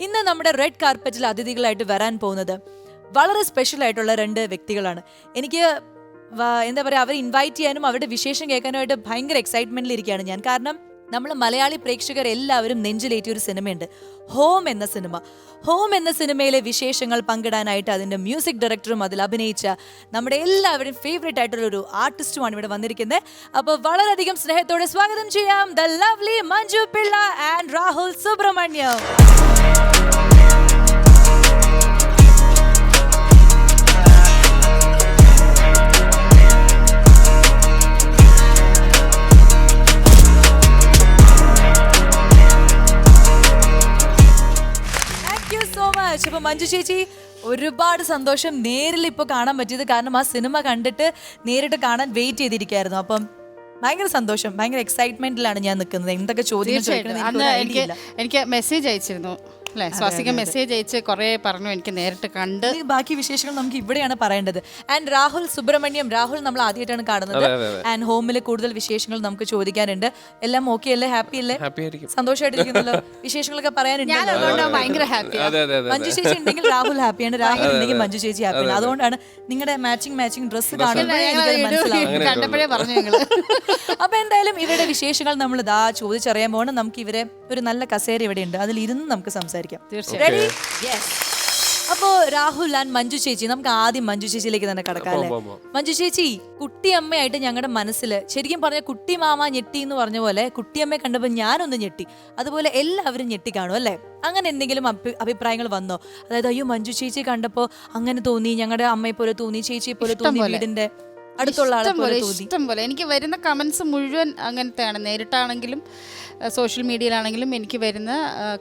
ഇന്ന് നമ്മുടെ റെഡ് കാർപ്പറ്റിൽ അതിഥികളായിട്ട് വരാൻ പോകുന്നത് വളരെ സ്പെഷ്യൽ ആയിട്ടുള്ള രണ്ട് വ്യക്തികളാണ്. എനിക്ക് എന്താ പറയുക അവർ ഇൻവൈറ്റ് ചെയ്യാനും അവരുടെ വിശേഷം കേൾക്കാനുമായിട്ട് ഭയങ്കര എക്സൈറ്റ്മെന്റിൽ ഇരിക്കുകയാണ് ഞാൻ. കാരണം നമ്മൾ മലയാളി പ്രേക്ഷകർ എല്ലാവരും നെഞ്ചിലേറ്റിയ ഒരു സിനിമയുണ്ട്. ഹോം എന്ന സിനിമ. ഹോം എന്ന സിനിമയിലെ വിശേഷങ്ങൾ പങ്കിടാനായിട്ട് അതിന്റെ മ്യൂസിക് ഡയറക്ടറും അതിൽ അഭിനയിച്ച നമ്മുടെ എല്ലാവരും ഫേവറേറ്റ് ആയിട്ടുള്ള ഒരു ആർട്ടിസ്റ്റുമാണ് ഇവിടെ വന്നിരിക്കുന്നത്. അപ്പോൾ വളരെയധികം സ്നേഹത്തോടെ സ്വാഗതം ചെയ്യാം. The lovely Manju Pillai and Rahul Subrahmanyam. Manju ചേച്ചി ഒരുപാട് സന്തോഷം നേരിൽ ഇപ്പൊ കാണാൻ പറ്റിയത്. കാരണം ആ സിനിമ കണ്ടിട്ട് നേരിട്ട് കാണാൻ വെയിറ്റ് ചെയ്തിരിക്കായിരുന്നു അപ്പം ഭയങ്കര സന്തോഷം ഭയങ്കര എക്സൈറ്റ്മെന്റിലാണ് ഞാൻ നിൽക്കുന്നത്. എന്തൊക്കെ ചോദ്യം ചോദിക്കണം എനിക്ക് എനിക്ക് മെസ്സേജ് അയച്ചിരുന്നു. അല്ലെ? സ്വാസിക മെസ്സേജ് അയച്ച് കുറെ പറഞ്ഞു എനിക്ക് നേരിട്ട് കണ്ട്. ബാക്കി വിശേഷങ്ങൾ നമുക്ക് ഇവിടെയാണ് പറയേണ്ടത്. ആൻഡ് രാഹുൽ സുബ്രഹ്മണ്യം രാഹുൽ നമ്മൾ ആദ്യമായിട്ടാണ് കാണുന്നത്. ആൻഡ് ഹോമിൽ കൂടുതൽ വിശേഷങ്ങൾ നമുക്ക് ചോദിക്കാനുണ്ട്. എല്ലാം ഓക്കെ അല്ലേ? ഹാപ്പി അല്ലേ? ഹാപ്പി ആയിരിക്കും. സന്തോഷമായിട്ടിരിക്കുന്നല്ലോ വിശേഷങ്ങളൊക്കെ പറയാനുണ്ട് ഞാൻ അതുകൊണ്ട് ഭയങ്കര ഹാപ്പി അതെ അതെ അതെ. മഞ്ജു ചേച്ചി ഉണ്ടെങ്കിൽ രാഹുൽ ഹാപ്പിയാണ് രാഹുൽ ഉണ്ടെങ്കിൽ മഞ്ജു ചേച്ചി ഹാപ്പിയാണ് അതുകൊണ്ടാണ് നിങ്ങളുടെ മാച്ചിങ് മാച്ചിങ് ഡ്രസ്സ് കണ്ടപ്പോഴേ പറഞ്ഞു അപ്പൊ എന്തായാലും ഇവരുടെ വിശേഷങ്ങൾ നമ്മൾ ഇതാ ചോദിച്ചറിയാൻ പോകണം നമുക്ക് ഇവരെ ഒരു നല്ല കസേര ഇവിടെ ഉണ്ട് അതിൽ ഇരുന്ന് നമുക്ക് സംസാരിക്കാം. റെഡി അപ്പോ രാഹുൽ ആൻഡ് മഞ്ജു ചേച്ചി നമുക്ക് ആദ്യം മഞ്ജു ചേച്ചിയിലേക്ക് തന്നെ കടക്കാം അല്ലേ. മഞ്ജു ചേച്ചി കുട്ടിയമ്മയായിട്ട് ഞങ്ങളുടെ മനസ്സിൽ ശരിക്കും പറഞ്ഞ കുട്ടി മാമ ഞെട്ടി എന്ന് പറഞ്ഞ പോലെ കുട്ടിയമ്മയെ കണ്ടപ്പോൾ ഞാനൊന്ന് ഞെട്ടി. അതുപോലെ എല്ലാവരും ഞെട്ടി കാണും അല്ലേ? അങ്ങനെ എന്തെങ്കിലും അഭിപ്രായങ്ങൾ വന്നോ? അതായത് അയ്യോ മഞ്ജു ചേച്ചി കണ്ടപ്പോ അങ്ങനെ തോന്നി ഞങ്ങളുടെ അമ്മയെ പോലെ തോന്നി ചേച്ചിയെ പോലെ തോന്നി വീടിന്റെ അടുത്തുള്ള ആളെ ഇഷ്ടം പോലെ പോലെ തോന്നി. ഇഷ്ടം പോലെ. എനിക്ക് വരുന്ന കമൻസ് മുഴുവൻ അങ്ങനത്തെയാണ്. നേരിട്ടാണെങ്കിലും സോഷ്യൽ മീഡിയയിലാണെങ്കിലും എനിക്ക് വരുന്ന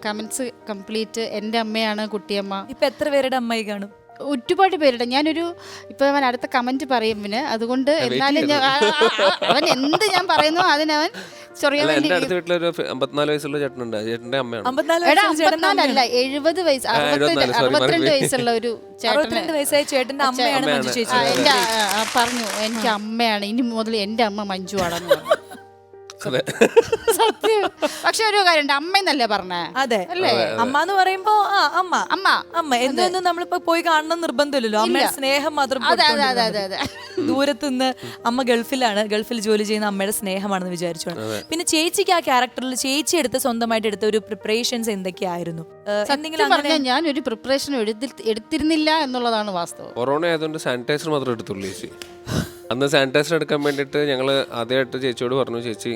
കമൻസ് കംപ്ലീറ്റ് എന്റെ അമ്മയാണ് കുട്ടിയമ്മ. ഇപ്പൊ എത്ര പേരുടെ അമ്മായി കാണും? ഒരുപാട് പേരുടെ. ഞാനൊരു ഇപ്പൊ അവൻ അടുത്ത കമന്റ് പറയും പിന്നെ അതുകൊണ്ട് എന്നാലും ഞാൻ ആ, ആ, ആ, അവൻ എന്ത് ഞാൻ പറയുന്നു അതിനവൻ ചൊറിയാൻ അല്ല വേണ്ടി എന്റെ അടുത്ത വീട്ടിലൊരു അമ്പത്തിനാല് വയസ്സുള്ള ചേട്ടനുണ്ട്. ചേട്ടന്റെ അമ്മയാണ്. അമ്പത്തിനാല് എടാ വയസ്സുള്ള ചേട്ടന്റെ അമ്പത്തിനാലല്ല എഴുപത് വയസ്സ് അറുപത്തിരണ്ട് എഴുപത്തിനാല്, sorry, അറുപത്തിരണ്ട് മറന്നുപോയി. വയസ്സുള്ള ഒരു ചേട്ടന് അറുപത്തിരണ്ട് വയസ്സായ ചേട്ടന്റെ അമ്മയാണ് മഞ്ജു ചേച്ചി ആ, എന്റെ ആ, ആ, പറഞ്ഞു എനിക്ക് അമ്മയാണ്. ഇനി മുതൽ എന്റെ അമ്മ മഞ്ജു ആണെന്ന് പറഞ്ഞു. അതെ. സത്യം. പക്ഷെ ഒരു കാര്യമുണ്ട്. അമ്മ എന്നല്ലേ പറഞ്ഞേ? അതെ. അല്ലേ? അമ്മ എന്ന് പറയുമ്പോ ആ അമ്മ. അമ്മ. അമ്മ. എന്നൊന്നും നമ്മളിപ്പോ പോയി കാണണം നിർബന്ധമില്ലല്ലോ. അമ്മയുടെ സ്നേഹം മാത്രം അതെ അതെ അതെ അതെ അതെ. ദൂരത്ത് നിന്ന് അമ്മ ഗൾഫിലാണ്. ഗൾഫിൽ ജോലി ചെയ്യുന്ന അമ്മയുടെ സ്നേഹമാണെന്ന് വിചാരിച്ചു പിന്നെ ചേച്ചിക്ക് ആ ക്യാരക്ടറിൽ ചേച്ചി എടുത്ത സ്വന്തമായിട്ട് എടുത്ത ഒരു പ്രിപ്പറേഷൻസ് എന്തൊക്കെയായിരുന്നു? എന്തെങ്കിലും അങ്ങനെ ഞാൻ ഒരു പ്രിപ്പറേഷൻ എടുത്തിരുന്നില്ല എന്നുള്ളതാണ് വാസ്തവം. കൊറോണ ആയതുകൊണ്ട് സാനിറ്റൈസർ മാത്രം എടുത്തുള്ളൂ ചേച്ചി. അന്ന് സാനിറ്റൈസർ എടുക്കാൻ വേണ്ടിയിട്ട് ഞങ്ങൾ ആദ്യമായിട്ട് ചേച്ചിയോട് പറഞ്ഞു ചേച്ചി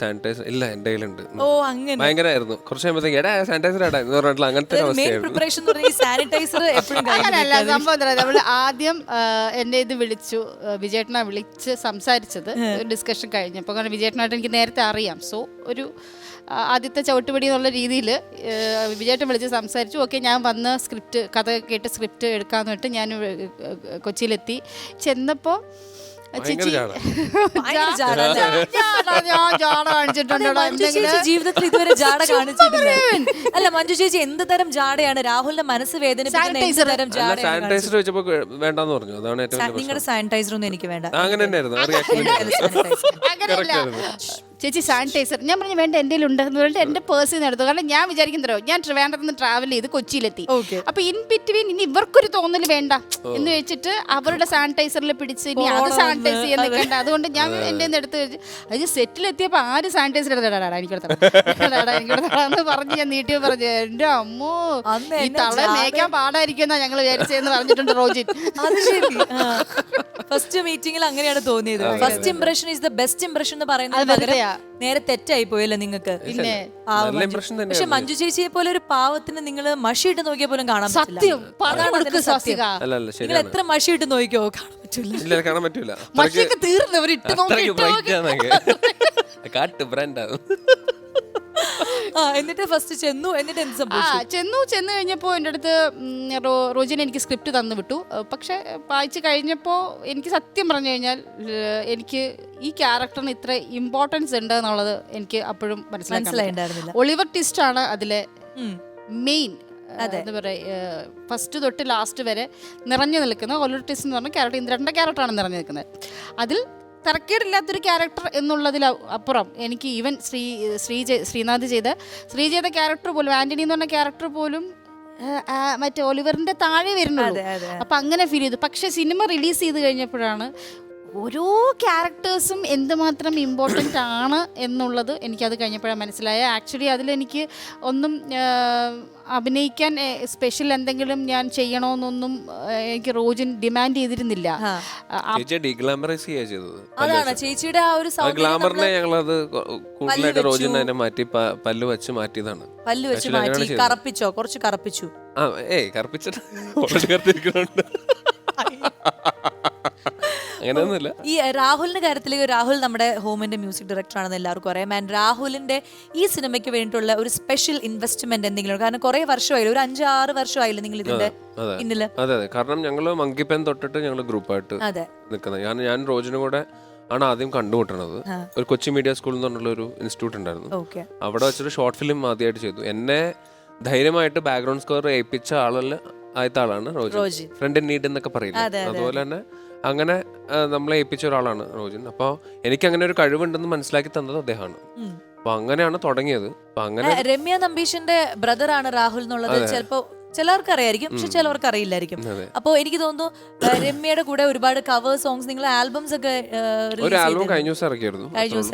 സാനിറ്റൈസർ ഇല്ല എന്റെ കയ്യിലുണ്ട്. ഓ അങ്ങനെ. ഭയങ്കരമായിരുന്നു കുറച്ച് കഴിയുമ്പോഴത്തേക്ക് എടാ സാനിറ്റൈസർ എന്ന് പറഞ്ഞിട്ടുള്ള അങ്ങനത്തെ അവസ്ഥയായിരുന്നു. പ്രിപ്പറേഷൻ എന്ന് പറഞ്ഞാൽ സാനിറ്റൈസർ എപ്പോഴും അങ്ങനെയല്ല സംഭവം എന്താ നമ്മൾ ആദ്യം എന്നെ ഇത് വിളിച്ചു വിജയേട്ടനെ വിളിച്ച് സംസാരിച്ചത് ഡിസ്കഷൻ കഴിഞ്ഞപ്പോൾ. കാരണം വിജയേട്ടനായിട്ട് എനിക്ക് നേരത്തെ അറിയാം. സോ ഒരു ആദ്യത്തെ ചവിട്ടുപടി എന്നുള്ള രീതിയിൽ വിജയേട്ടൻ വിളിച്ച് സംസാരിച്ചു. ഓക്കെ ഞാൻ വന്ന് സ്ക്രിപ്റ്റ് കഥ കേട്ട് സ്ക്രിപ്റ്റ് എടുക്കാന്ന് പറഞ്ഞിട്ട് ഞാൻ കൊച്ചിയിലെത്തി. ചെന്നപ്പോൾ ഞാൻ ജാട. കാണിച്ചിട്ടുണ്ടോ? മഞ്ജു ചേച്ചി ജീവിതത്തിൽ ഇതുവരെ ജാട കാണിച്ചിട്ടില്ല? അല്ല മഞ്ജു ചേച്ചി എന്ത് തരം ജാടയാണ്? രാഹുലിന്റെ മനസ്സ് വേദനിപ്പിക്കുന്ന എന്ത് ജാടയാണ് സാനിറ്റൈസർ വേണ്ടാന്ന് പറഞ്ഞു. അതാണ് ഏറ്റവും നിങ്ങളുടെ സാനിറ്റൈസർ ഒന്നും എനിക്ക് വേണ്ട. അങ്ങനെ തന്നെയായിരുന്നു ചേച്ചി സാനിറ്റൈസർ ഞാൻ പറഞ്ഞു വേണ്ട എന്റെ ഉണ്ടെന്ന് പറഞ്ഞിട്ട് എന്റെ പേഴ്സിൽ നിന്ന് എടുത്തു. കാരണം ഞാൻ വിചാരിക്കുന്നതോ ഞാൻ ട്രിവാൻഡ്രത്ത് നിന്ന് ട്രാവൽ ചെയ്ത് കൊച്ചിയിലെത്തി. അപ്പൊ ഇൻ ബിറ്റ്വീൻ ഇനി ഇവർക്കൊരു തോന്നൽ വേണ്ട എന്ന് വെച്ചിട്ട് അവരുടെ സാനിറ്റൈസറിൽ പിടിച്ച് ഇനി അത് സാനിറ്റൈസ് ചെയ്യാൻ നിൽക്കണ്ട. അതുകൊണ്ട് ഞാൻ എന്റെ നിന്ന് എടുത്ത് അത് സെറ്റിലെത്തിയപ്പോൾ ആര് സാനിറ്റൈസർ എനിക്ക് എനിക്കെടുത്തടാ പറഞ്ഞ് ഞാൻ നീട്ടി പറഞ്ഞു എന്റെ അമ്മോ ഈ തള മേയ്ക്കാൻ പാടായിരിക്കും ഞങ്ങൾ വിചാരിച്ചതെന്ന് പറഞ്ഞിട്ടുണ്ട് റോജിൻ ഫസ്റ്റ് മീറ്റിംഗിൽ അങ്ങനെയാണ് തോന്നിയത്. First impression is the best impression എന്ന് പറയുന്നത്. നേരെ തെറ്റായി പോയല്ലോ നിങ്ങൾക്ക്. പിന്നെ നല്ല പക്ഷെ മഞ്ജു ചേച്ചിയെ പോലെ ഒരു പാവത്തിന് നിങ്ങൾ മഷിയിട്ട് നോക്കിയാൽ പോലും കാണാൻ പറ്റില്ല. സത്യം. പറഞ്ഞു കൊടുക്ക് അതിന്റെ സത്യം. സ്വാസിക അല്ല അല്ല നിങ്ങൾ ശരിയാണ്. എത്ര മഷിയിട്ട് നോക്കിയോ? കാണാൻ പറ്റില്ല. ഇല്ല കാണാൻ പറ്റൂല. മഷിയൊക്കെ തീർന്നു ഇട്ട് നോക്കി അത്രയ്ക്ക് ഇട്ട് നോക്കി. കാട്ട് ബ്രാൻഡാവും ആ എന്നിട്ട് ഫസ്റ്റ് ചെന്നു എന്നിട്ട് എന്ത് ആ സംഭവിച്ചു? ചെന്നു ചെന്ന് കഴിഞ്ഞപ്പോൾ എന്റെ അടുത്ത് ഉം, റോ- റോജിന് എനിക്ക് സ്ക്രിപ്റ്റ് തന്നു വിട്ടു. ഏഹ് പക്ഷെ വായിച്ച് കഴിഞ്ഞപ്പോൾ എനിക്ക് സത്യം പറഞ്ഞു കഴിഞ്ഞാൽ ഏഹ് എനിക്ക് ഈ ക്യാരക്ടറിന് ഇത്ര ഇമ്പോർട്ടൻസ് ഉണ്ട് എന്നുള്ളത് എനിക്ക് അപ്പോഴും മനസ്സിലായിട്ടുണ്ടായിരുന്നില്ല മനസ്സിലായിണ്ടായിരുന്നില്ല. ഒളിവർ ടിസ്റ്റ് ആണ് അതിലെ ഉം. മെയിൻ എന്താ പറയുക ഫസ്റ്റ് തൊട്ട് ലാസ്റ്റ് വരെ നിറഞ്ഞു നിൽക്കുന്ന ഒളിവർ ട്വിസ്റ്റ് എന്ന് പറഞ്ഞ ക്യാരക്ടർ ഇന്ദ്രന്റെ ക്യാരക്ടറാണ് നിറഞ്ഞു നിൽക്കുന്നത്. അതിൽ തരക്കേടില്ലാത്തൊരു ക്യാരക്ടർ എന്നുള്ളതിൽ അപ്പുറം എനിക്ക് ഈവൻ ശ്രീ ശ്രീ ശ്രീനാഥ് ചെയ്ത ശ്രീ ചെയ്ത ക്യാരക്ടർ പോലും ആന്റണി എന്ന് പറഞ്ഞ ക്യാരക്ടർ പോലും മറ്റേ ഒലിവറിന്റെ താഴെ വരുന്നുള്ളൂ അതെ. അപ്പൊ അങ്ങനെ ഫീൽ ചെയ്തു പക്ഷെ സിനിമ റിലീസ് ചെയ്ത് കഴിഞ്ഞപ്പോഴാണ് ഓരോ ക്യാരക്ടേഴ്സും എന്തുമാത്രം ഇമ്പോർട്ടന്റ് ആണ് എന്നുള്ളത് എനിക്കത് കഴിഞ്ഞപ്പോഴാണ് മനസ്സിലായ. ആക്ച്വലി അതിലെനിക്ക് ഒന്നും അഭിനയിക്കാൻ സ്പെഷ്യൽ എന്തെങ്കിലും ഞാൻ ചെയ്യണമെന്നൊന്നും എനിക്ക് റോജിൻ ഡിമാൻഡ് ചെയ്തിരുന്നില്ല. അതാണ് ചേച്ചിയുടെ ആ ഒരു ഗ്ലാമറിനെ ഞങ്ങളത് കൂടുതലായിട്ട് വെച്ചു. അതിനെ മാറ്റി പല്ല് വെച്ച് മാറ്റിയതാണ്. പല്ല് വെച്ച് മാറ്റി. കറപ്പിച്ചോ? കുറച്ച് കറപ്പിച്ചു. ആ ഏയ് കറുപ്പിച്ചിട്ട് ഓൾറെഡി അങ്ങനെയൊന്നുമില്ല. ഈ രാഹുലിന്റെ കാര്യത്തിലേക്ക് രാഹുൽ നമ്മുടെ ഹോമിന്റെ മ്യൂസിക് ഡയറക്ടർ ആണെന്ന് എല്ലാവർക്കും അറിയാം. ആൻഡ് രാഹുലിന്റെ ഈ സിനിമയ്ക്ക് വേണ്ടിയിട്ടുള്ള ഒരു സ്പെഷ്യൽ ഇൻവെസ്റ്റ്മെന്റ് എന്തെങ്കിലും? കാരണം കുറെ വർഷമായില്ല ഒരു അഞ്ച് ആറ് വർഷമായില്ല നിങ്ങൾ ഇതിന്റെ പിന്നിൽ? അതെ അതെ. കാരണം ഞങ്ങൾ മങ്കിപ്പൻ തൊട്ടിട്ട് ഞങ്ങൾ ഗ്രൂപ്പായിട്ട് നിൽക്കുന്നത് ഞാൻ ഞാൻ റോജിനും കൂടെ ആണ് ആദ്യം കണ്ടുമുട്ടണത്. ഒരു കൊച്ചി മീഡിയ സ്കൂൾ എന്ന് പറഞ്ഞുള്ള ഒരു ഇൻസ്റ്റിറ്റ്യൂട്ട് ഉണ്ടായിരുന്നു. ഓക്കെ. അവിടെ വെച്ചൊരു ഷോർട്ട് ഫിലിം ആദ്യമായിട്ട് ചെയ്തു. എന്നെ ധൈര്യമായിട്ട് ബാക്ക്ഗ്രൗണ്ട് സ്കോർ ഏൽപ്പിച്ച ആളല്ല ആദ്യത്തെ ആളാണ് റോജി. ഫ്രണ്ട് ഇൻ നീഡ് എന്നൊക്കെ അതെ, അതുപോലെ തന്നെ അങ്ങനെ നമ്മളെ ഏൽപ്പിച്ച ഒരാളാണ് റോജിൻ. അപ്പോൾ എനിക്ക് അങ്ങനെ ഒരു കഴിവുണ്ടെന്ന് മനസ്സിലാക്കി തന്നത് അദ്ദേഹമാണ്. അപ്പൊ അങ്ങനെയാണ് തുടങ്ങിയത്. അപ്പൊ അങ്ങനെ രമ്യ നമ്പീഷിന്റെ ബ്രദറാണ് രാഹുൽ എന്നുള്ളത്. ചിലപ്പോ ചിലർക്ക് അറിയായിരിക്കും പക്ഷെ ചിലവർക്ക് അറിയില്ലായിരിക്കും അപ്പോൾ അപ്പോ എനിക്ക് തോന്നുന്നു രമ്യയുടെ കൂടെ ഒരുപാട് കവർ സോങ്സ് നിങ്ങൾ ആൽബംസ് ഒക്കെ ഒരു ആൽബം. കഴിഞ്ഞ ദിവസം ഇറക്കിയായിരുന്നു.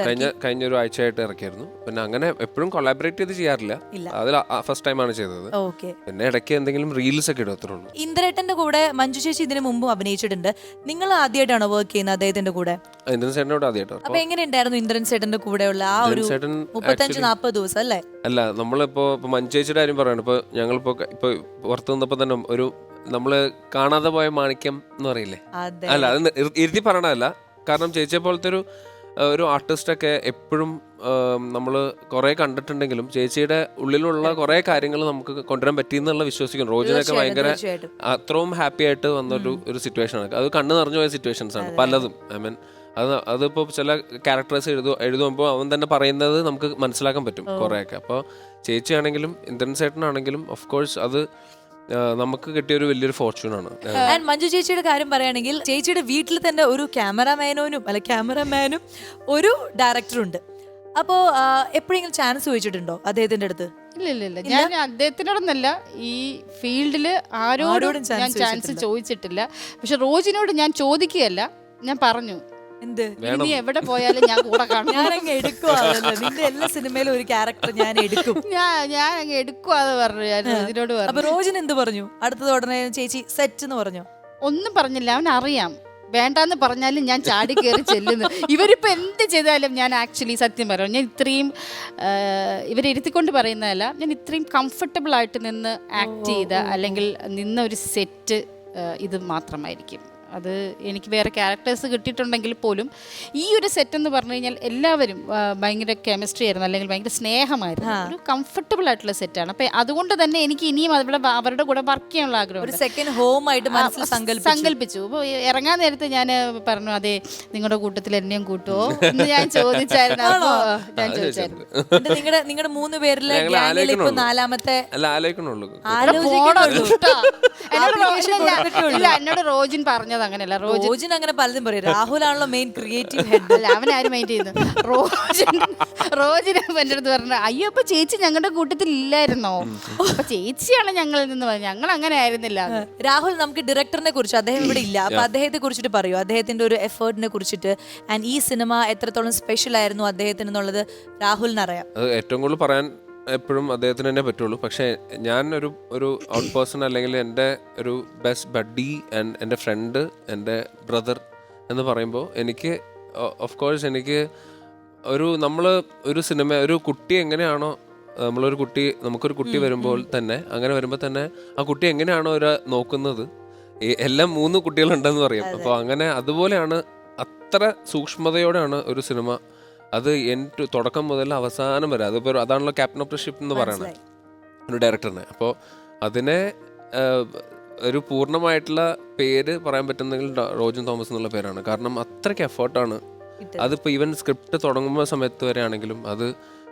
കഴിഞ്ഞ കഴിഞ്ഞ ഒരു ആഴ്ചയായിട്ട് ഇറക്കിയായിരുന്നു. പിന്നെ അങ്ങനെ എപ്പോഴും കൊളാബറേറ്റ് ചെയ്ത് ചെയ്യാറില്ല. അതിൽ ഫസ്റ്റ് ടൈം ആണ് ചെയ്തത്. ഓക്കെ. പിന്നെ ഇടയ്ക്ക് എന്തെങ്കിലും റീൽസ് ഒക്കെ ഇടത്തുള്ളൂ ഇന്ദ്രേട്ടന്റെ കൂടെ മഞ്ജു ചേച്ചി ഇതിനു മുമ്പും അഭിനയിച്ചിട്ടുണ്ട്. നിങ്ങൾ ആദ്യമായിട്ടാണോ വർക്ക് ചെയ്യുന്നത് അദ്ദേഹത്തിന്റെ കൂടെ? ഇന്ദ്രൻ ചേട്ടനോട് ആദ്യമായിട്ട് അപ്പൊ എങ്ങനെയുണ്ടായിരുന്നു ഇന്ദ്രൻ ചേട്ടന്റെ കൂടെയുള്ള ആ ഒരു മുപ്പത്തഞ്ച് നാപ്പത് ദിവസം അല്ലേ? അല്ല നമ്മളിപ്പോ മഞ്ജു മഞ്ചേച്ചിയുടെ കാര്യം പറയാണ്. ഇപ്പൊ ഞങ്ങളിപ്പോ ഇപ്പൊ പുറത്തു വന്നപ്പോ തന്നെ ഒരു നമ്മൾ കാണാതെ പോയ മാണിക്യം എന്ന് പറയില്ലേ? അല്ല അത് ഇരു- ഇരുത്തി പറയണതല്ല. കാരണം ചേച്ചിയെ പോലത്തെ ഒരു ഒരു ഒരു ആർട്ടിസ്റ്റൊക്കെ എപ്പോഴും നമ്മൾ കുറേ കണ്ടിട്ടുണ്ടെങ്കിലും ചേച്ചിയുടെ ഉള്ളിലുള്ള കുറേ കാര്യങ്ങൾ നമുക്ക് കൊണ്ടുവരാൻ പറ്റിയെന്നുള്ള വിശ്വസിക്കുന്നു. റോജിനൊക്കെ ഭയങ്കര അത്രയും ഹാപ്പി ആയിട്ട് വന്ന ഒരു സിറ്റുവേഷൻ ആണ്. അത് കണ്ണു നിറഞ്ഞു പോയ സിറ്റുവേഷൻസ് ആണ് പലതും. ഐ മീൻ അത് അതിപ്പോ ചില ക്യാരക്ടേഴ്സ് എഴുതു എഴുതുമ്പോൾ അവൻ തന്നെ പറയുന്നത് നമുക്ക് മനസ്സിലാക്കാൻ പറ്റും കുറേയൊക്കെ. അപ്പോൾ ചേച്ചിയാണെങ്കിലും ഇന്ദ്രൻ ചേട്ടനാണെങ്കിലും ഓഫ് കോഴ്സ് അത് നമുക്ക് കിട്ടിയ ഒരു വലിയൊരു ഫോർച്യൂൺ ആണ്. ആൻഡ് മഞ്ജു ചേച്ചിയുടെ കാര്യം പറയുകയാണെങ്കിൽ ചേച്ചിയുടെ വീട്ടിൽ തന്നെ ഒരു ക്യാമറാമാനോനും അല്ല ക്യാമറാമാനും ഒരു ഡയറക്ടറും ഉണ്ട്. അപ്പോ എപ്പോഴെങ്കിലും ചാൻസ് ചോദിച്ചിട്ടുണ്ടോ അദ്ദേഹത്തിന്റെ അടുത്ത്? ഇല്ല ഇല്ല ഇല്ല. ഞാൻ അദ്ദേഹത്തിനോടൊന്നല്ല ഈ ഫീൽഡിൽ ആരോടും ഞാൻ ചാൻസ്. ചോദിച്ചിട്ടില്ല. പക്ഷെ റോജിനോട് ഞാൻ ചോദിക്കുകയല്ല. ഞാൻ പറഞ്ഞു എന്ത്? നീ എവിടെ പോയാലും ഞാൻ കൂടെ കാണും. ഞാനങ്ങ് എടുക്കുവാണല്ലോ നിന്റെ എല്ലാ സിനിമയിലും ഒരു ക്യാരക്ടർ ഞാൻ എടുക്കും. ഞാൻ ഞാൻ അങ്ങ് എടുക്കുവാന്ന് പറഞ്ഞു. ഞാൻ ഇതിനോട് അപ്പൊ പറഞ്ഞു റോജിൻ എന്ത് പറഞ്ഞു? അടുത്തത് ഉടനെ ചേച്ചി സെറ്റ് എന്ന് പറഞ്ഞു? ഒന്നും പറഞ്ഞില്ല. അവൻ അറിയാം. വേണ്ടാന്ന് പറഞ്ഞാലും ഞാൻ ചാടി കയറി ചെല്ലുന്നു. ഇവരിപ്പോൾ എന്ത് ചെയ്താലും ഞാൻ ആക്ച്വലി സത്യം പറയാം. ഞാൻ ഇത്രയും ആ, ഇവരെ ഇരുത്തിക്കൊണ്ട് പറയുന്നതല്ല. ഞാൻ ഇത്രയും കംഫർട്ടബിൾ ആയിട്ട് നിന്ന് ആക്ട് ചെയ്ത അല്ലെങ്കിൽ നിന്ന ഒരു സെറ്റ് ഇത് മാത്രമായിരിക്കും. അത് എനിക്ക് വേറെ ക്യാരക്ടേഴ്സ് കിട്ടിയിട്ടുണ്ടെങ്കിൽ പോലും ഈ ഒരു സെറ്റ് എന്ന് പറഞ്ഞു കഴിഞ്ഞാൽ എല്ലാവരും ഭയങ്കര കെമിസ്ട്രി ആയിരുന്നു അല്ലെങ്കിൽ ഭയങ്കര സ്നേഹമായിരുന്നു. ഒരു കംഫർട്ടബിൾ ആയിട്ടുള്ള സെറ്റാണ് അപ്പം അതുകൊണ്ട് തന്നെ എനിക്ക് ഇനിയും അവിടെ അവരുടെ കൂടെ വർക്ക് ചെയ്യാനുള്ള ആഗ്രഹം ഒരു സെക്കൻഡ് ഹോം ആയിട്ട് സങ്കല്പിച്ചു. അപ്പോൾ ഇറങ്ങാൻ നേരത്തെ ഞാൻ പറഞ്ഞു അതെ നിങ്ങളുടെ കൂട്ടത്തിൽ എന്നെയും കൂട്ടുമോ എന്ന് ഞാൻ ചോദിച്ചായിരുന്നു. ഞാൻ ചോദിച്ചായിരുന്നു. നിങ്ങളുടെ നിങ്ങളുടെ മൂന്ന് പേരിലെ ഇപ്പൊ. നാലാമത്തെ. എന്നോട് റോജിൻ Application അങ്ങനെയല്ല. റോജിൻ റോജിൻ അങ്ങനെ പലതും പറയും. രാഹുലാണല്ലോ മെയിൻ ക്രിയേറ്റീവ് ഹെഡ് അല്ല അവൻ ആരും മൈൻഡ് ചെയ്യുന്നു റോജിൻ റോജിന് എന്റെ അടുത്ത് പറഞ്ഞു അയ്യോ അപ്പൊ ചേച്ചി ഞങ്ങളുടെ കൂട്ടത്തിൽ ഇല്ലായിരുന്നോ? അപ്പൊ ചേച്ചിയാണ് ഞങ്ങളിൽ നിന്ന് പറഞ്ഞത്. ഞങ്ങൾ അങ്ങനെ ആയിരുന്നില്ല. എന്ന്." രാഹുൽ നമുക്ക് ഡയറക്ടറിനെ കുറിച്ച് അദ്ദേഹം ഇവിടെ ഇല്ല. അപ്പൊ അദ്ദേഹത്തെ കുറിച്ചിട്ട് പറയൂ. അദ്ദേഹത്തിന്റെ ഒരു എഫേർട്ടിനെ കുറിച്ചിട്ട്. ആൻഡ് ഈ സിനിമ എത്രത്തോളം സ്പെഷ്യൽ ആയിരുന്നു അദ്ദേഹത്തിന് എന്നുള്ളത് രാഹുലിന് അറിയാം. അത് ഏറ്റവും കൂടുതൽ പറയാൻ എപ്പോഴും അദ്ദേഹത്തിന് തന്നെ പറ്റുള്ളൂ. പക്ഷേ ഞാൻ ഒരു ഒരു ഔട്ട് പേഴ്സൺ അല്ലെങ്കിൽ എന്റെ ഒരു ബെസ്റ്റ് ബഡ്ഡി ആൻഡ് എന്റെ ഫ്രണ്ട് എന്റെ ബ്രദർ എന്ന് പറയുമ്പോൾ എനിക്ക് ഓഫ് കോഴ്സ് എനിക്ക് ഒരു നമ്മൾ ഒരു സിനിമ ഒരു കുട്ടി എങ്ങനെയാണോ നമ്മളൊരു കുട്ടി നമുക്കൊരു കുട്ടി വരുമ്പോൾ തന്നെ അങ്ങനെ വരുമ്പോൾ തന്നെ ആ കുട്ടി എങ്ങനെയാണോ ഒരു നോക്കുന്നത് എല്ലാം മൂന്ന് കുട്ടികളുണ്ടെന്ന് പറയും. അപ്പോൾ അങ്ങനെ അതുപോലെയാണ് അത്ര സൂക്ഷ്മതയോടെയാണ് ഒരു സിനിമ അത് എന്റെ തുടക്കം മുതൽ അവസാനം വരെ. അതിപ്പോൾ അതാണല്ലോ ക്യാപ്റ്റൻ ഓഫ് ദ ഷിപ്പ് എന്ന് പറയുന്നത് ഒരു ഡയറക്ടറിന് അപ്പോൾ അതിനെ ഒരു പൂർണമായിട്ടുള്ള പേര് പറയാൻ പറ്റുന്നെങ്കിൽ റോജൻ തോമസ് എന്നുള്ള പേരാണ്. കാരണം അത്രയ്ക്ക് എഫേർട്ടാണ് അതിപ്പോൾ ഈവൻ സ്ക്രിപ്റ്റ് തുടങ്ങുമ്പോൾ സമയത്ത് വരെ ആണെങ്കിലും അത്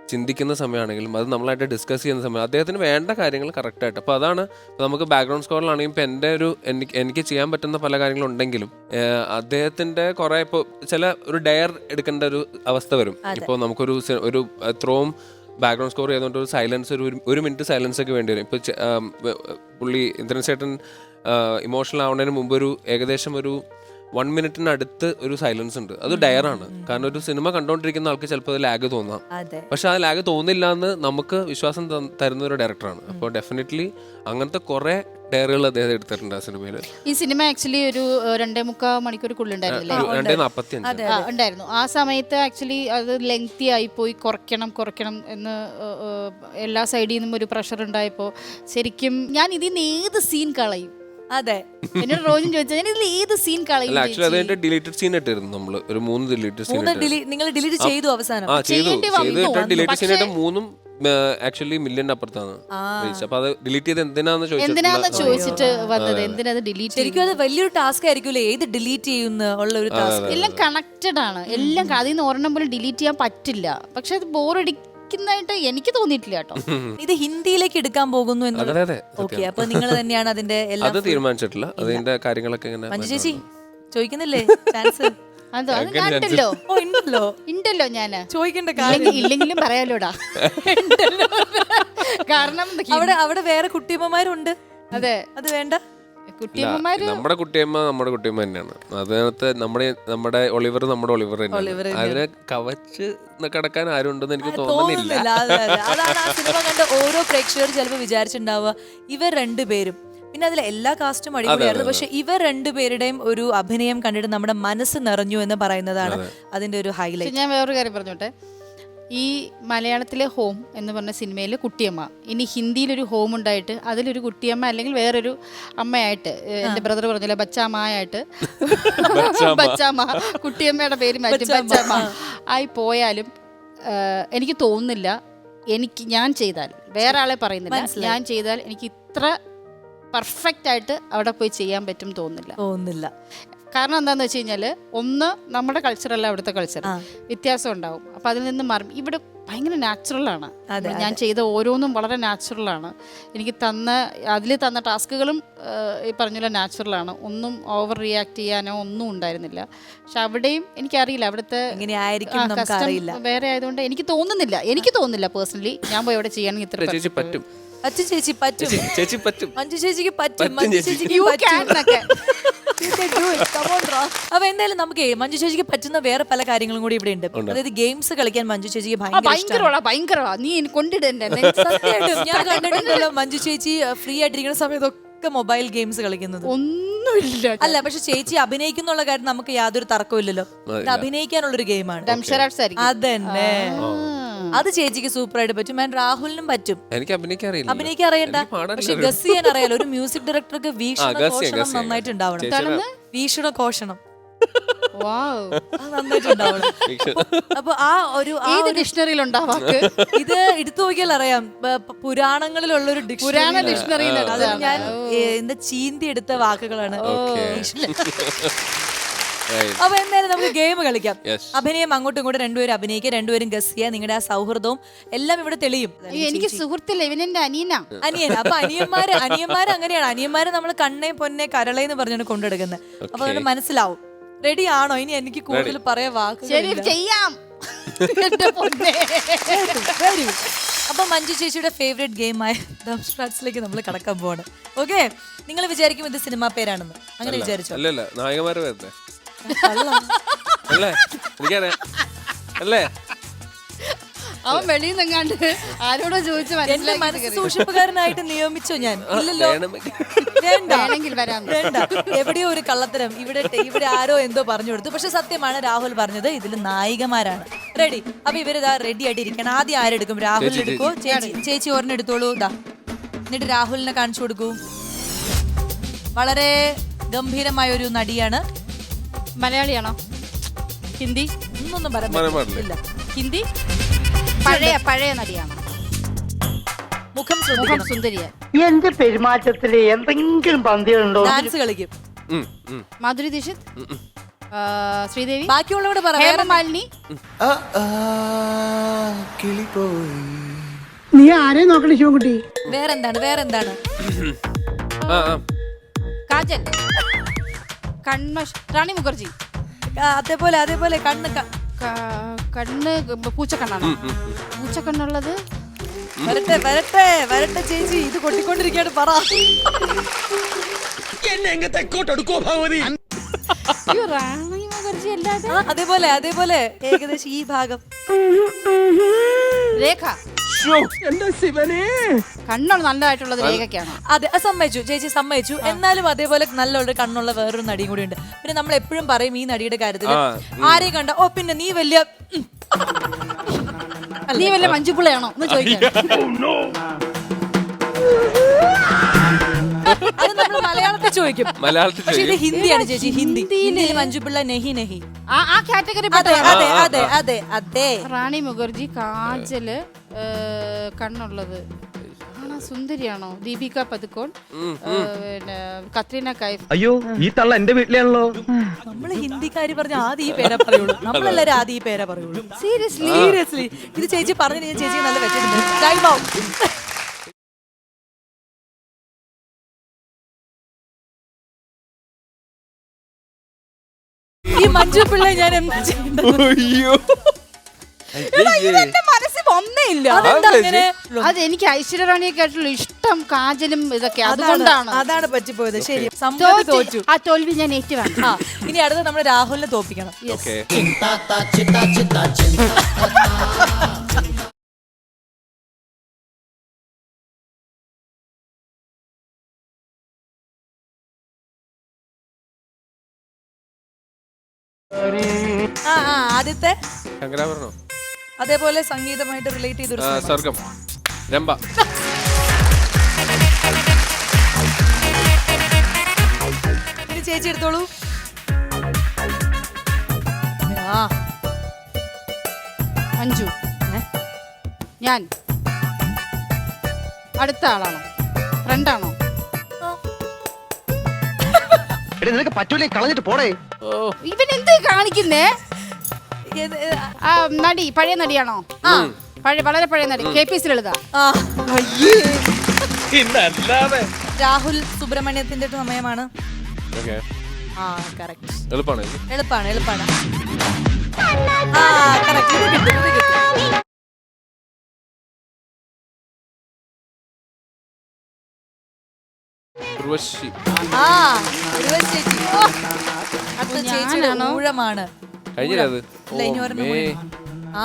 ചിന്തിക്കുന്ന സമയമാണെങ്കിലും അത് നമ്മളായിട്ട് ഡിസ്കസ് ചെയ്യുന്ന സമയം അദ്ദേഹത്തിന് വേണ്ട കാര്യങ്ങൾ കറക്റ്റായിട്ട് അപ്പോൾ അതാണ് നമുക്ക് ബാക്ക്ഗ്രൗണ്ട് സ്കോറിലാണെങ്കിൽ ഇപ്പോൾ എന്റെ ഒരു എനിക്ക് എനിക്ക് ചെയ്യാൻ പറ്റുന്ന പല കാര്യങ്ങളുണ്ടെങ്കിലും അദ്ദേഹത്തിന്റെ കുറേ ഇപ്പോൾ ചില ഒരു ഡയർ എടുക്കേണ്ട ഒരു അവസ്ഥ വരും. ഇപ്പോൾ നമുക്കൊരു ഒരു ത്രോം ബാക്ക്ഗ്രൗണ്ട് സ്കോർ ചെയ്തുകൊണ്ട് ഒരു സൈലൻസ് ഒരു ഒരു മിനിറ്റ് സൈലൻസ് ഒക്കെ വേണ്ടി വരും. ഇപ്പോൾ പുള്ളി ഇന്ദ്രൻ ചേട്ടൻ ഇമോഷണൽ ആവുന്നതിന് മുമ്പ് ഒരു ഏകദേശം ഒരു വൺ മിനിറ്റിനടുത്ത് ഒരു സൈലൻസ് ഉണ്ട്. അത് ഡയറാണ് കാരണം ഒരു സിനിമ കണ്ടോണ്ടിരിക്കുന്ന ആൾക്ക് ചിലപ്പോൾ ലാഗ് തോന്നാം. അതെ. പക്ഷെ ആ ലാഗ് തോന്നില്ല എന്ന് നമുക്ക് വിശ്വാസം തരുന്ന ഒരു ഡയറക്ടറാണ് അപ്പോൾ ഡെഫിനറ്റ്ലി അങ്ങനത്തെ കുറെ ഡയറികൾ അദ്ദേഹം എടുത്തിട്ടുണ്ട് ആ സിനിമയിൽ ഈ സിനിമ ആക്ച്വലി ഒരു രണ്ടേ മുക്കാൽ മണിക്കൂർക്കുള്ളുണ്ടായിരുന്നില്ലേ ഉണ്ടായിരുന്നു. ആ സമയത്ത് ആക്ച്വലി അത് ലെങ്തി ആയി പോയി. കുറയ്ക്കണം കുറയ്ക്കണം എന്ന് എല്ലാ സൈഡിൽ നിന്നും ഒരു പ്രഷർ ഉണ്ടായപ്പോൾ ശരിക്കും ഞാൻ ഇതിൽ നിന്ന് ഏത് സീൻ കളയും? അതെ. എന്നോട് റോജൻ ചോദിച്ചാൽ ഞാൻ ഇതിൽ ഏത് സീൻ കളയും അല്ല ആക്ച്വലി ചേച്ചി? അതിന്റെ ഡിലീറ്റഡ് സീൻ ഇട്ടിരുന്നു നമ്മൾ. ഒരു മൂന്ന് ഡിലീറ്റഡ് സീൻ മൂന്ന് ഡിലീറ്റ് നിങ്ങൾ ഡിലീറ്റ് ചെയ്തു അവസാനം. ആ ചെയ്തു. ചെയ്യേണ്ടി വന്നു, ചെയ്തിട്ട് വന്നു. ഡിലീറ്റ് സീൻ പക്ഷേ- മൂന്നും ആക്ച്വലി മില്യന്റെ അപ്പുറത്താണ് reached. അപ്പൊ അത് ഡിലീറ്റ് ചെയ്ത് എന്തിനാന്ന് എന്തിനാന്ന് ചോദിച്ചിട്ടുള്ള ചോദിച്ചിട്ട് വന്നത്? എന്തിനാ ഡിലീറ്റ് ശരിക്കും അത് വലിയൊരു ടാസ്ക് ആയിരിക്കുമല്ലേ? ഏത് ഡിലീറ്റ് ചെയ്യുന്ന ഉള്ള ഒരു ടാസ്ക് എല്ലാം കണക്റ്റഡ് ആണ്. എല്ലാം ക- അതിൽ നിന്ന് ഒരെണ്ണം പോലും ഡിലീറ്റ് ചെയ്യാൻ പറ്റില്ല. പക്ഷെ അത് ബോറടിക്കുന്നതായിട്ട് എനിക്ക് തോന്നിയിട്ടില്ല കേട്ടോ. ഇത് ഹിന്ദിയിലേക്ക് എടുക്കാൻ പോകുന്നു അതെ അതെ ഓക്കെ അപ്പൊ നിങ്ങൾ തന്നെയാണ് അതിന്റെ എല്ലാം അത് തീരുമാനിച്ചിട്ടില്ല. അതിന്റെ കാര്യങ്ങളൊക്കെ ഇങ്ങനെ മഞ്ജു ചേച്ചി ചോദിക്കുന്നില്ലേ? ചാൻസ് അതോ അത് ഓ ഉണ്ടല്ലോ. ഉണ്ടല്ലോ ഞാൻ. ചോദിക്കേണ്ട കാര്യം ഇല്ലെങ്കിലും പറയാലോടാ. ഉണ്ടല്ലോ. കാരണം അവിടെ അവിടെ വേറെ കുട്ടിയമ്മമാരുണ്ട്. അതെ. അത് വേണ്ട. കുട്ടിയമ്മമാര് നമ്മുടെ കുട്ടിയമ്മ നമ്മുടെ കുട്ടിയമ്മ തന്നെയാണ്. അതിനകത്ത് നമ്മുടെ നമ്മുടെ ഒളിവർ നമ്മുടെ ഒളിവർ ഒളിവർ തന്നെയാണ്. അതിനെ കവച്ച് കിടക്കാൻ ആരും ഉണ്ടെന്ന് എനിക്ക് തോന്നുന്നില്ല. തോന്നുന്നില്ല. അതെ, അതെ. അതാണ് ആ സിനിമ കണ്ട ഓരോ പ്രേക്ഷകർ ചിലപ്പോൾ വിചാരിച്ചിട്ടുണ്ടാവുക ഇവർ രണ്ടുപേരും പിന്നെ അതിലെ എല്ലാ കാസ്റ്റും അടിപൊളിയായിരുന്നു. പക്ഷെ ഇവർ രണ്ടുപേരുടെയും ഒരു അഭിനയം കണ്ടിട്ട് നമ്മുടെ മനസ്സ് നിറഞ്ഞു എന്ന് പറയുന്നതാണ് അതിന്റെ ഒരു ഹൈലൈറ്റ് ഞാൻ വേറൊരു കാര്യം പറഞ്ഞോട്ടെ? ഈ മലയാളത്തിലെ ഹോം എന്ന് പറഞ്ഞ സിനിമയിൽ കുട്ടിയമ്മ. ഇനി ഹിന്ദിയിലൊരു ഹോം ഉണ്ടായിട്ട് അതിലൊരു കുട്ടിയമ്മ അല്ലെങ്കിൽ വേറൊരു അമ്മയായിട്ട് എന്റെ ബ്രദർ പറഞ്ഞില്ല ബച്ചാമ്മയായിട്ട് ബച്ചാമ്മ. കുട്ടിയമ്മയുടെ പേര് മാറ്റി. ബച്ചാമ്മ. ആയി പോയാലും എനിക്ക് തോന്നുന്നില്ല എനിക്ക് ഞാൻ ചെയ്താൽ വേറെ ആളെ പറയുന്നില്ല ഞാൻ ചെയ്താൽ എനിക്ക് ഇത്ര പെർഫെക്റ്റ് ആയിട്ട് അവിടെ പോയി ചെയ്യാൻ പറ്റും തോന്നുന്നില്ല. തോന്നുന്നില്ല. കാരണം എന്താണെന്ന് വെച്ച് കഴിഞ്ഞാൽ ഒന്ന് നമ്മുടെ കൾച്ചറല്ല അവിടുത്തെ കൾച്ചർ വ്യത്യാസം ഉണ്ടാവും. അപ്പം അതിൽ നിന്ന് മാറും. ഇവിടെ ഭയങ്കര നാച്ചുറലാണ് ഞാൻ ചെയ്ത ഓരോന്നും വളരെ നാച്ചുറലാണ് എനിക്ക് തന്ന അതിൽ തന്ന ടാസ്കുകളും ഈ പറഞ്ഞ നാച്ചുറലാണ് ഒന്നും ഓവർ റിയാക്ട് ചെയ്യാനോ ഒന്നും ഉണ്ടായിരുന്നില്ല. പക്ഷെ അവിടെയും എനിക്കറിയില്ല അവിടുത്തെ വേറെ ആയതുകൊണ്ട് എനിക്ക് തോന്നുന്നില്ല. എനിക്ക് തോന്നുന്നില്ല പേഴ്സണലി ഞാൻ പോയി അവിടെ ചെയ്യണമെങ്കിൽ ഇത്ര പറ്റും. അച്ഛൻ ചേച്ചി പറ്റും. ചേച്ചി- പറ്റും. മഞ്ജു ചേച്ചിക്ക് പറ്റും. മഞ്ജു ചേച്ചിക്ക് യു പറ്റും. can എന്നൊക്കെ. അപ്പൊ എന്തായാലും നമുക്ക് മഞ്ജു ചേച്ചിക്ക് പറ്റുന്ന വേറെ പല കാര്യങ്ങളും കൂടി ഇവിടെ ഉണ്ട്. അതായത് ഗെയിംസ് കളിക്കാൻ മഞ്ജു ചേച്ചിക്ക് ഭയങ്കര നീ കൊണ്ടിടണ്ടേ സത്യമായിട്ടും. ഞാൻ കണ്ടിട്ടുണ്ടല്ലോ മഞ്ജു ചേച്ചി ഫ്രീ ആയിട്ടിരിക്കുന്ന സമയത്തൊക്കെ മൊബൈൽ ഗെയിംസ് കളിക്കുന്നത്. ഒന്നുമില്ല. അല്ല പക്ഷെ ചേച്ചി അഭിനയിക്കുന്നുള്ള കാര്യം നമുക്ക് യാതൊരു തർക്കമില്ലല്ലോ ഇത് അഭിനയിക്കാനുള്ള ഒരു ഗെയിമാണ് അതന്നെ. അത് ചേച്ചിക്ക് സൂപ്പർ ആയിട്ട് പറ്റും. ആൻഡ് രാഹുലിനും പറ്റും. എനിക്ക് അഭിനയിക്കാൻ അറിയില്ല. അഭിനയിക്കാൻ അറിയണ്ട. പക്ഷെ ഗസ് ചെയ്യാൻ അറിയാലോ ഒരു മ്യൂസിക് ഡയറക്ടർക്ക് വീക്ഷണ കോഷണം ഗസ് നന്നായിട്ട് ഉണ്ടാവണം കാരണം വീക്ഷണ കോഷണം. വാവ്. അത് നന്നായിട്ട് ഉണ്ടാവണം അപ്പൊ ആ ഒരു ഡിക്ഷണറിയിൽ ഉണ്ടാവാക്ക് ഇത് എടുത്തു നോക്കിയാൽ അറിയാം. പുരാണങ്ങളിലുള്ള ഒരു പുരാണ ഡിക്ഷണറി ഡിക്ഷണറിയിൽ ഞാൻ എന്താ ചീന്തി എടുത്ത വാക്കുകളാണ്. അപ്പൊ എന്തായാലും നമുക്ക് ഗെയിം കളിക്കാം. അഭിനയം അങ്ങോട്ടും ഇങ്ങോട്ടും രണ്ടുപേരും അഭിനയിക്കുക രണ്ടുപേരും ഗസ് ചെയ്യുക നിങ്ങളുടെ ആ സൗഹൃദവും എല്ലാം ഇവിടെ തെളിയും. എനിക്ക് സുഹൃത്തില്ല അനിയനാ. അനിയൻ അപ്പൊ അനിയന്മാര് അനിയന്മാര് അങ്ങനെയാണ്. അനിയന്മാര് നമ്മൾ കണ്ണേ പൊന്നെ കരളേ എന്ന് പറഞ്ഞാണ് കൊണ്ടെടുക്കുന്നത് അപ്പൊ അതുകൊണ്ട് മനസ്സിലാവും. റെഡി ആണോ? ഇനി എനിക്ക് കൂടുതൽ പറയാൻ ശരി വാക്ക് ചെയ്യാം. അപ്പൊ മഞ്ജു ചേച്ചിയുടെ ഫേവറേറ്റ് ഗെയിമായ ദംസ്ട്രാറ്റ്സിലേക്ക് നമ്മൾ കടക്കാൻ പോവാണ്. ഓക്കെ നിങ്ങൾ വിചാരിക്കും ഇത് സിനിമാ പേരാണെന്ന്. അങ്ങനെ വിചാരിച്ചു? അല്ലല്ല നായകന്മാര്. അല്ലേ? എനിക്കറിയാം അല്ലേ? അവൻ വെളിയിൽ ആരോടോ ചോദിച്ചു എന്റെ മനസ്സ് സൂക്ഷിപ്പുകാരനായിട്ട് നിയമിച്ചോ ഞാൻ? ഇല്ലല്ലോ. വേണ്ട. വേണമെങ്കിൽ വരാം. വേണ്ട. എവിടെയോ ഒരു കള്ളത്തരം. ഇവിടെ ഇവിടെ ആരോ എന്തോ പറഞ്ഞു കൊടുത്തു. പക്ഷെ സത്യമാണ് രാഹുൽ പറഞ്ഞത് ഇതിൽ നായികമാരാണ്. റെഡി അപ്പൊ ഇവരിതാ റെഡി ആയിട്ട് ഇരിക്കണം. ആദ്യം ആരെടുക്കും? രാഹുൽ എടുക്കോ? ചേച്ചി. ചേച്ചി. ഒരെണ്ണം എടുത്തോളൂ. ഇതാ എന്നിട്ട് രാഹുലിനെ കാണിച്ചു കൊടുക്കൂ. വളരെ ഗംഭീരമായ ഒരു നടിയാണ്. മലയാളിയാണോ? ഹിന്ദി? ഒന്നും പറയാൻ പറയാൻ പറ്റില്ല. പാടില്ല. ഇല്ല. ഹിന്ദി? പഴയ പഴയ നടിയാണോ? മുഖം മുഖം ശ്രദ്ധിക്കണം സുന്ദരിയ. എന്റെ പെരുമാറ്റത്തിൽ എന്തെങ്കിലും പന്തികളുണ്ടോ? ഡാൻസ് കളിക്കും. ഉം, ഉം, മാധുരി ദീക്ഷിത്? ഉം, ഉം. ആ, ശ്രീദേവി? ബാക്കിയുള്ളവരോട് പറ വേറെ- ഹേമമാലിനി? നീ ആരെ നോക്കണേ ശിവൻകുട്ടി? വേറെന്താണ് വേറെന്താണ്? ആ ആ. കാജൽ. കൺമഷ് റാണി മുഖർജി. അതേപോലെ അതേപോലെ കണ്ണ് കണ്ണ് പൂച്ചക്കണ്ണാണ്. പൂച്ചക്കണ്ണുള്ളത്? വരട്ടെ വരട്ടെ വരട്ടെ ചേച്ചി. ഇത് കൊട്ടിക്കൊണ്ടിരിക്കാണ് പറ. അയ്യോ റാണി മുഖർജി അല്ലാതെ? ആ, അതേപോലെ അതേപോലെ. ഏകദേശം ഈ ഭാഗം. രേഖ. എന്റെ ശിവനെ? കണ്ണുള്ള നല്ലതായിട്ടുള്ളത് രേഖയ്ക്കാണ്. അതെ അത് സമ്മതിച്ചു. ചേച്ചി സമ്മതിച്ചു. എന്നാലും അതേപോലെ നല്ലൊരു കണ്ണുള്ള വേറൊരു നടിയും കൂടി ഉണ്ട്. പിന്നെ നമ്മൾ എപ്പോഴും പറയും ഈ നടിയുടെ കാര്യത്തിൽ. ആരെ ആരെയും കണ്ട ഓ പിന്നെ നീ വലിയ ഉം. നീ വല്ല മഞ്ചുപുളയാണോ എന്ന് ചോദിക്കാം. അത് നമ്മൾ മലയാളത്തിൽ ചോദിക്കും. മലയാളത്തിൽ പക്ഷെ ഇത് ചോദിക്കും. ഹിന്ദിയാണ് ചേച്ചി ഹിന്ദി. ഹിന്ദിയിൽ മഞ്ജുപിള്ള നെഹി നെഹി. ആ ആ കാറ്റഗറി അതെ അതെ അതെ അതെ അതെ. റാണി മുഖർജി കാജൽ കണ്ണുള്ളത്. ആണോ? സുന്ദരിയാണോ? ദീപിക പതുക്കോൺ. പിന്നെ കത്രീന കൈഫ്. അയ്യോ ഈ തള്ള എന്റെ വീട്ടിലാണല്ലോ. നമ്മൾ ഹിന്ദിക്കാര് പറഞ്ഞ ആദ്യം ഈ പേരെ പറയുള്ളൂ. നമ്മളെല്ലാരും ആദ്യം ഈ പേരെ പറയുള്ളൂ. സീരിയസ്ലി സീരിയസ്ലി ഇത് ചേച്ചി പറഞ്ഞു ഞാൻ ചേച്ചി നല്ല വെച്ചിട്ടുണ്ട്. ടൈം ആവും ഈ മഞ്ജു പിള്ള ഞാൻ എന്താ ചെയ്യേണ്ടത്? അയ്യോ എന്റെ ഒന്നേ ഇല്ല അതെന്താ അങ്ങനെ? അത് എനിക്ക് ഐശ്വര്യ റാണിയെക്കാട്ടുള്ള ഇഷ്ടം കാജലും ഇതൊക്കെ. അതുകൊണ്ടാണ്. അതാണ് പറ്റിപ്പോയത്. ശരി. സംഭവം തോറ്റു തോറ്റ്. ആ തോൽവി ഞാൻ ഏറ്റുവാണ് ആ ഇനി അടുത്ത നമ്മൾ രാഹുലിനെ തോപ്പിക്കണം ഓക്കെ ആ ആ ആദ്യത്തെ. ശങ്കര പറഞ്ഞോ അതേപോലെ സംഗീതമായിട്ട് റിലേറ്റ് ചെയ്തൊരു സിനിമ. സ്വർഗം രംഭ. ഇനി ചേച്ചി എടുത്തോളൂ. ആ. അഞ്ചു ഞാൻ. അടുത്ത ആളാണോ? ഫ്രണ്ടാണോ? എടി നിനക്ക് പറ്റൂലേ കളഞ്ഞിട്ട് പോടേ. ഓ. ഇവൻ എന്ത് കാണിക്കുന്നേ? നടി പഴയ നടിയാണോ? ആ. പഴയ വളരെ പഴയ നടി K P C Lalitha Rahul സുബ്രഹ്മണ്യത്തിന്റെ സമയമാണ്. ഓക്കെ. ആ കറക്റ്റ് എളുപ്പമാണ് ഇത്. എളുപ്പാണ് എളുപ്പാണ്. ആ കറക്റ്റ് ഉർവശി. ആ ഉർവശി ചേച്ചി? ഊഴമാണ്. കഴിഞ്ഞില്ലേ അത് ഇല്ല, ഇനി ഒരെണ്ണം മേ. കൂടി. ആ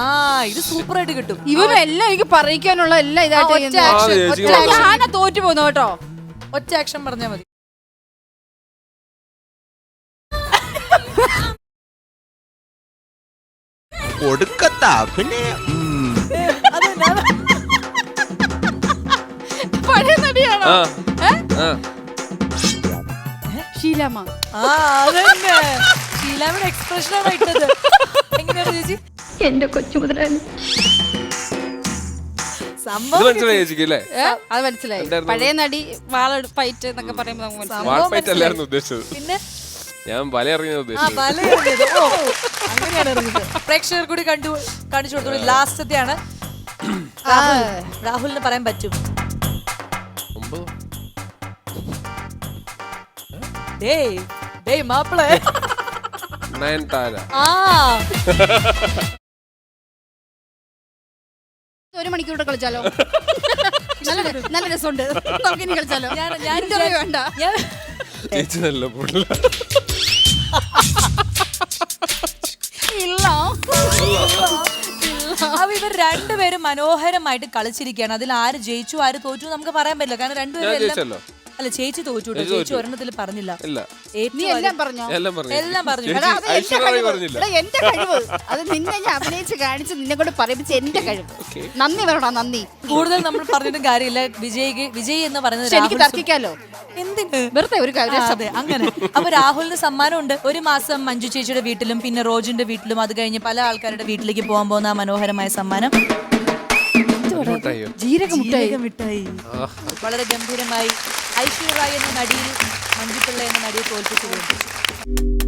ഇത് സൂപ്പർ ആയിട്ട് കിട്ടും. ഇവനെല്ലാം എനിക്ക് പറയിക്കാനുള്ള എല്ലാം ഇതായിട്ട് ഒറ്റ ചെയ്യുന്നത്. action, ആ, ചേച്ചി ഒറ്റ കൊള്ളാം. തോറ്റു പോന്നു കേട്ടോ. ഒറ്റ ആക്ഷൻ പറഞ്ഞാൽ മതി. കൊടുക്കത്താ പിന്നെ പഴയ നടിയാണോ? ഷീലാമ്മ ആ അതന്നെ. ഷീലാമിന്റെ എക്സ്പ്രഷനാണ് ഇട്ടത്. എങ്ങനെയാണ് ചേച്ചി? എന്റെ കൊച്ചു മുതലാളി. സംഭവം മനസ്സിലായി ചേച്ചിക്ക് അല്ലേ? ഏ? അത് മനസ്സിലായി. എന്തായിരുന്നു? പഴയ നടി വാളെടുപ്പായിട്ട് എന്നൊക്കെ പറയുമ്പോൾ നമുക്ക് മനസ്സിലായി. വാൾ ഫൈറ്റ് അല്ലായിരുന്നു ഉദ്ദേശിച്ചത്. പിന്നെ? ഞാൻ വല ഇറങ്ങിയത് ആ ഉദ്ദേശിച്ചത്. ഓ അങ്ങനെയാണ് എറിഞ്ഞത്. പ്രേക്ഷകർ കൂടി കണ്ടു കാണിച്ചു കൊടുത്തു ലാസ്റ്റത്തെയാണ്. രാഹുൽ രാഹുലിന് പറയാൻ പറ്റും. ഒമ്പത്? ഡേയ് ഡേയ് മാപ്പിളെ. നയൻ താര ആ ഒരു മണിക്കൂർ കളിച്ചാലോ? നല്ല ര- നല്ല രസമുണ്ട്. നമുക്ക് ഇനി കളിച്ചാലോ? ഞാൻ ഇന്റർവ്യൂ വേണ്ട. ഞാൻ ചേച്ചി നല്ല പുള്ള. ഇല്ല. അപ്പൊ ഇവർ രണ്ടുപേരും മനോഹരമായിട്ട് കളിച്ചിരിക്കുകയാണ്. അതിൽ ആര് ജയിച്ചു ആര് തോറ്റു നമുക്ക് പറയാൻ പറ്റില്ല. കാരണം ഞാൻ രണ്ടുപേരും എല്ലാം ജയിച്ചല്ലോ. അല്ല ചേച്ചി തോറ്റു കേട്ടോ. ചേച്ചി ഒരെണ്ണത്തിൽ പറഞ്ഞില്ല. ഇല്ല. നീ എല്ലാം പറഞ്ഞോ? എല്ലാം പറഞ്ഞു. എല്ലാം പറഞ്ഞു. എടാ, അത് എന്റെ ഐശ്വര്യ റായ് കഴിവ്. പറഞ്ഞില്ല. എടാ, എന്റെ കഴിവ്. അത് നിന്നെ ഞാൻ അഭിനയിച്ച് കാണിച്ച് നിന്നെ കൊണ്ട് പറയിപ്പിച്ച് എന്റെ കഴിവ്. നന്ദി പറയണോ നന്ദി. കൂടുതൽ നമ്മൾ പറഞ്ഞിട്ടും കാര്യമില്ല. വിജയ്ക്ക് വിജയ് എന്ന് പറയുന്നത് പക്ഷെ എനിക്ക് രാഹുൽ സു- തർക്കിക്കാലോ? എന്തിന്? വെറുതെ ഒരു ആ, കാര്യം അതെ അങ്ങനെ. അപ്പൊ രാഹുലിന് സമ്മാനമുണ്ട്. ഒരു മാസം മഞ്ജു ചേച്ചിയുടെ വീട്ടിലും പിന്നെ റോജിന്റെ വീട്ടിലും. അത് കഴിഞ്ഞ് പല ആൾക്കാരുടെ വീട്ടിലേക്ക് പോകാൻ പോകുന്ന ആ മനോഹരമായ സമ്മാനം. മുട്ടായിയോ? ജീരക മുട്ടായി. മിഠായി വളരെ ഗംഭീരമായി. ഐശ്വര്യ എന്ന നടിയിൽ മഞ്ജുപിള്ള എന്ന നടിയെ തോൽപ്പിച്ചു.